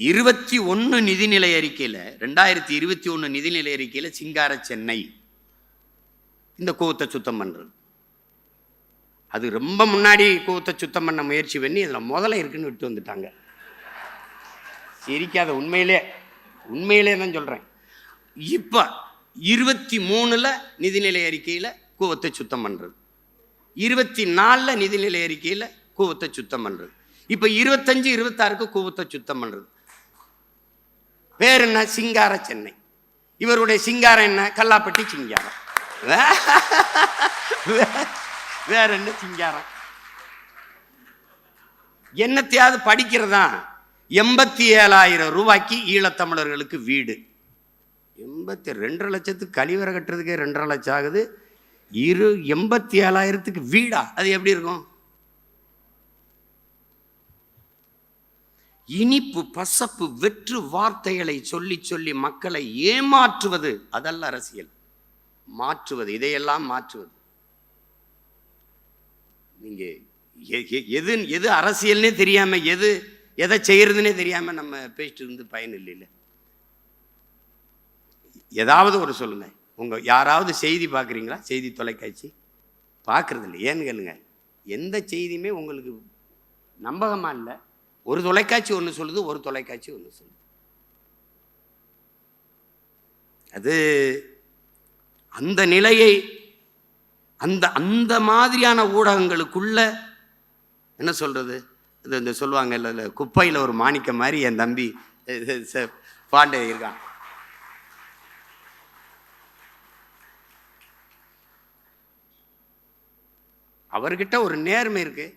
இருபத்தி ஒன்று நிதிநிலை அறிக்கையில் ரெண்டாயிரத்தி இருபத்தி ஒன்று நிதிநிலை அறிக்கையில் சிங்கார சென்னை இந்த கூவத்தை சுத்தம் பண்ணுறது அது ரொம்ப முன்னாடி கூவத்தை சுத்தம் பண்ண முயற்சி பண்ணி இதில் முதல்ல இருக்குன்னு விட்டு வந்துட்டாங்க. சிரிக்காத உண்மையிலே உண்மையிலே தான் சொல்கிறேன் இப்போ இருபத்தி மூணில் நிதிநிலை அறிக்கையில் கூவத்தை சுத்தம் பண்ணுறது இருபத்தி நாலில் நிதிநிலை அறிக்கையில் கூவத்தை சுத்தம் பண்ணுறது இப்போ இருபத்தஞ்சு இருபத்தாறுக்கு கூவத்தை சுத்தம் பண்ணுறது வேற என்ன? சிங்கார சென்னை. இவருடைய சிங்காரம் என்ன? கல்லாப்பட்டி சிங்காரம். வே- வேற என்ன சிங்காரம்? என்னத்தையாவது படிக்கிறதா? எண்பத்தி ஏழாயிரம் ரூபாய்க்கு ஈழத்தமிழர்களுக்கு வீடு. எண்பத்தி ரெண்டரை லட்சத்துக்கு கழிவறை கட்டுறதுக்கே ரெண்டரை லட்சம் ஆகுது. இரு எண்பத்தி ஏழாயிரத்துக்கு வீடா? அது எப்படி இருக்கும்? இனிப்பு பசப்பு வெற்று வார்த்தைகளை சொல்லி சொல்லி மக்களை ஏமாற்றுவது அதல்ல அரசியல். மாற்றுவது இதையெல்லாம் மாற்றுவது. நீங்க எ- எ- எது எது அரசியல்னே தெரியாம எது எதை செய்யறதுனே தெரியாம நம்ம பேசிட்டு இருந்து பயன் இல்லைல்ல. ஏதாவது ஒரு சொல்லுங்க. உங்க யாராவது செய்தி பார்க்குறீங்களா? செய்தி தொலைக்காட்சி? பார்க்கறது இல்லை ஏன்னு கேளுங்க. எந்த செய்தியுமே உங்களுக்கு நம்பகமாக இல்லை. ஒரு தொலைக்காட்சி ஒன்று சொல்லுது ஒரு தொலைக்காட்சி ஒன்று சொல்லுது. அது அந்த நிலையை அந்த அந்த மாதிரியான ஊடகங்களுக்குள்ள என்ன சொல்கிறது இது இந்த சொல்லுவாங்க இல்லை இல்லை குப்பையில் ஒரு மாணிக்கம் மாதிரி என் தம்பி ச- பாண்டே இருக்கான். அவர்கிட்ட ஒரு நேர்மை இருக்குது